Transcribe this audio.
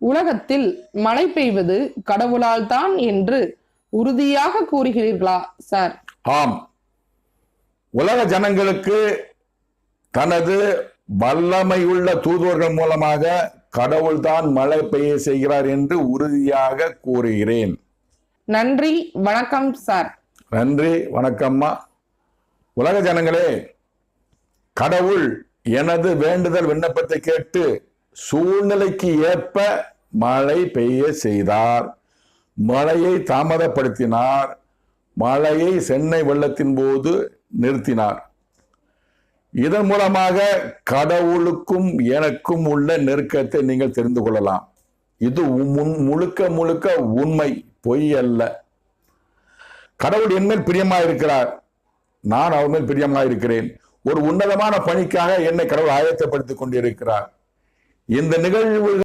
உலகத்தில் மழை பெய்வது கடவுளால் தான் என்று உறுதியாக கூறுகிறீர்களா சார்? ஆம். உலக ஜனங்களுக்கு தனது வல்லமையுள்ள தூதுவர்கள் மூலமாக கடவுள்தான் மழை பெய்ய செய்கிறார் என்று உறுதியாக கூறுகிறேன். நன்றி வணக்கம் சார். நன்றி வணக்கம்மா. உலக ஜனங்களே கடவுள் எனது வேண்டுதல் விண்ணப்பத்தை கேட்டு சூழ்நிலைக்கு ஏற்ப மழை பெய்ய செய்தார். மழையை தாமதப்படுத்தினார். மழையை சென்னை வெள்ளத்தின் போது நிறுத்தினார். இதன் மூலமாக கடவுளுக்கும் எனக்கும் உள்ள நெருக்கத்தை நீங்கள் தெரிந்து கொள்ளலாம். இது முன்- முழுக்க முழுக்க உண்மை பொய் அல்ல. கடவுள் என்மேல் பிரியமா இருக்கிறார். நான் அவர் மேல் பிரியமா இருக்கிறேன். ஒரு உன்னதமான பணிக்காக என்னை கடவுள் ஆயத்தப்படுத்திக் கொண்டிருக்கிறார். இந்த நிகழ்வுகள்